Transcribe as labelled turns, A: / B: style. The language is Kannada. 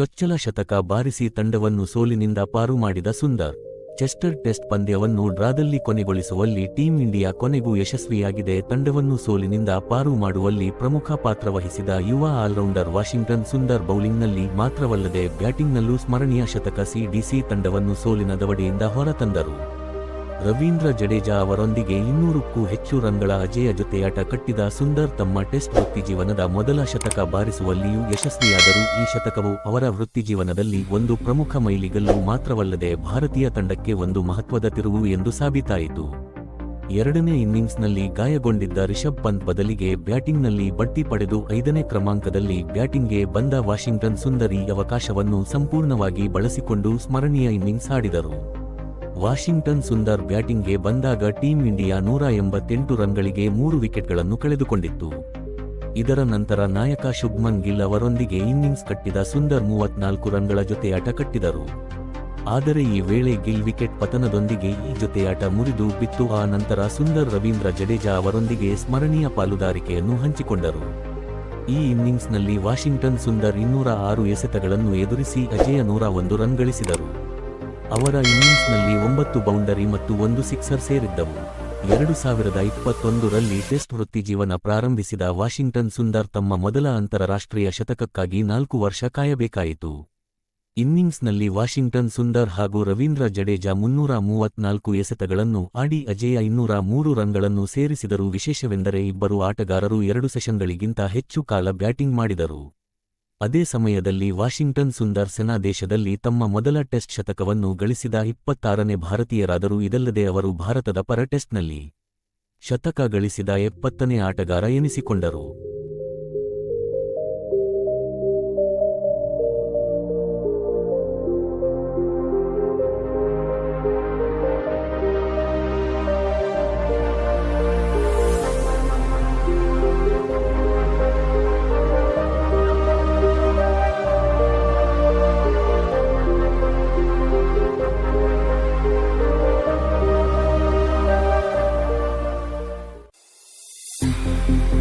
A: ಚೊಚ್ಚಲ ಶತಕ ಬಾರಿಸಿ ತಂಡವನ್ನು ಸೋಲಿನಿಂದ ಪಾರು ಮಾಡಿದ ಸುಂದರ್. ಚೆಸ್ಟರ್ ಟೆಸ್ಟ್ ಪಂದ್ಯವನ್ನು ಡ್ರಾದಲ್ಲಿ ಕೊನೆಗೊಳಿಸುವಲ್ಲಿ ಟೀಂ ಇಂಡಿಯಾ ಕೊನೆಗೂ ಯಶಸ್ವಿಯಾಗಿದೆ. ತಂಡವನ್ನು ಸೋಲಿನಿಂದ ಪಾರು ಮಾಡುವಲ್ಲಿ ಪ್ರಮುಖ ಪಾತ್ರ ವಹಿಸಿದ ಯುವ ಆಲ್ರೌಂಡರ್ ವಾಷಿಂಗ್ಟನ್ ಸುಂದರ್ ಬೌಲಿಂಗ್ನಲ್ಲಿ ಮಾತ್ರವಲ್ಲದೆ ಬ್ಯಾಟಿಂಗ್ನಲ್ಲೂ ಸ್ಮರಣೀಯ ಶತಕ ಸಿಡಿಸಿ ತಂಡವನ್ನು ಸೋಲಿನ ದವಡೆಯಿಂದ ಹೊರತಂದರು ರವೀಂದ್ರ ಜಡೇಜಾ ಅವರೊಂದಿಗೆ ಇನ್ನೂರಕ್ಕೂ ಹೆಚ್ಚು ರನ್ಗಳ ಅಜೇಯ ಜೊತೆಯಾಟ ಕಟ್ಟಿದ ಸುಂದರ್ ತಮ್ಮ ಟೆಸ್ಟ್ ವೃತ್ತಿಜೀವನದ ಮೊದಲ ಶತಕ ಬಾರಿಸುವಲ್ಲಿಯೂ ಯಶಸ್ವಿಯಾದರು ಈ ಶತಕವು ಅವರ ವೃತ್ತಿಜೀವನದಲ್ಲಿ ಒಂದು ಪ್ರಮುಖ ಮೈಲಿಗಲ್ಲು ಮಾತ್ರವಲ್ಲದೆ ಭಾರತೀಯ ತಂಡಕ್ಕೆ ಒಂದು ಮಹತ್ವದ ತಿರುವು ಎಂದು ಸಾಬೀತಾಯಿತು. ಎರಡನೇ ಇನ್ನಿಂಗ್ಸ್ನಲ್ಲಿ ಗಾಯಗೊಂಡಿದ್ದ ರಿಷಬ್ ಪಂತ್ ಬದಲಿಗೆ ಬ್ಯಾಟಿಂಗ್ನಲ್ಲಿ ಬಡ್ತಿ ಪಡೆದು ಐದನೇ ಕ್ರಮಾಂಕದಲ್ಲಿ ಬ್ಯಾಟಿಂಗ್ಗೆ ಬಂದ ವಾಷಿಂಗ್ಟನ್ ಸುಂದರಿ ಅವಕಾಶವನ್ನು ಸಂಪೂರ್ಣವಾಗಿ ಬಳಸಿಕೊಂಡು ಸ್ಮರಣೀಯ ಇನ್ನಿಂಗ್ಸ್ ಆಡಿದರು. ವಾಷಿಂಗ್ಟನ್ ಸುಂದರ್ ಬ್ಯಾಟಿಂಗ್ಗೆ ಬಂದಾಗ ಟೀಂ ಇಂಡಿಯಾ ನೂರ ಎಂಬತ್ತೆಂಟು ರನ್ಗಳಿಗೆ ಮೂರು ವಿಕೆಟ್ಗಳನ್ನು ಕಳೆದುಕೊಂಡಿತ್ತು. ಇದರ ನಂತರ ನಾಯಕ ಶುಭ್ಮನ್ ಗಿಲ್ ಅವರೊಂದಿಗೆ ಇನ್ನಿಂಗ್ಸ್ ಕಟ್ಟಿದ ಸುಂದರ್ ಮೂವತ್ನಾಲ್ಕು ರನ್ಗಳ ಜೊತೆಯಾಟ ಕಟ್ಟಿದರು. ಆದರೆ ಈ ವೇಳೆ ಗಿಲ್ ವಿಕೆಟ್ ಪತನದೊಂದಿಗೆ ಈ ಜೊತೆಯಾಟ ಮುರಿದು ಬಿತ್ತು. ಆ ನಂತರ ಸುಂದರ್ ರವೀಂದ್ರ ಜಡೇಜಾ ಅವರೊಂದಿಗೆ ಸ್ಮರಣೀಯ ಪಾಲುದಾರಿಕೆಯನ್ನು ಹಂಚಿಕೊಂಡರು. ಈ ಇನ್ನಿಂಗ್ಸ್ನಲ್ಲಿ ವಾಷಿಂಗ್ಟನ್ ಸುಂದರ್ ಇನ್ನೂರ ಆರು ಎಸೆತಗಳನ್ನು ಎದುರಿಸಿ ಅಜೇಯ ನೂರ ಒಂದು ರನ್ ಗಳಿಸಿದರು. ಅವರ ಇನ್ನಿಂಗ್ಸ್ನಲ್ಲಿ ಒಂಬತ್ತು ಬೌಂಡರಿ ಮತ್ತು ಒಂದು ಸಿಕ್ಸರ್ ಸೇರಿದ್ದವು. ಎರಡು ಸಾವಿರದ ಇಪ್ಪತ್ತೊಂದರಲ್ಲಿ ಟೆಸ್ಟ್ ವೃತ್ತಿಜೀವನ ಪ್ರಾರಂಭಿಸಿದ ವಾಷಿಂಗ್ಟನ್ ಸುಂದರ್ ತಮ್ಮ ಮೊದಲ ಅಂತಾರಾಷ್ಟ್ರೀಯ ಶತಕಕ್ಕಾಗಿ ನಾಲ್ಕು ವರ್ಷ ಕಾಯಬೇಕಾಯಿತು. ಇನ್ನಿಂಗ್ಸ್ನಲ್ಲಿ ವಾಷಿಂಗ್ಟನ್ ಸುಂದರ್ ಹಾಗೂ ರವೀಂದ್ರ ಜಡೇಜಾ ಮುನ್ನೂರ ಮೂವತ್ನಾಲ್ಕು ಎಸೆತಗಳನ್ನು ಆಡಿ ಅಜೇಯ ಇನ್ನೂರ ಮೂರು ರನ್ಗಳನ್ನು ಸೇರಿಸಿದರು. ವಿಶೇಷವೆಂದರೆ ಇಬ್ಬರು ಆಟಗಾರರು ಎರಡು ಸೆಷನ್ಗಳಿಗಿಂತ ಹೆಚ್ಚು ಕಾಲ ಬ್ಯಾಟಿಂಗ್ ಮಾಡಿದರು. ಅದೇ ಸಮಯದಲ್ಲಿ ವಾಷಿಂಗ್ಟನ್ ಸುಂದರ್ ಸೆನಾ ದೇಶದಲ್ಲಿ ತಮ್ಮ ಮೊದಲ ಟೆಸ್ಟ್ ಶತಕವನ್ನು ಗಳಿಸಿದ ಇಪ್ಪತ್ತಾರನೇ ಭಾರತೀಯರಾದರು ಇದಲ್ಲದೆ ಅವರು ಭಾರತದ ಪರ ಟೆಸ್ಟ್ನಲ್ಲಿ ಶತಕ ಗಳಿಸಿದ ಎಪ್ಪತ್ತನೇ ಆಟಗಾರ ಎನಿಸಿಕೊಂಡರು. Thank you.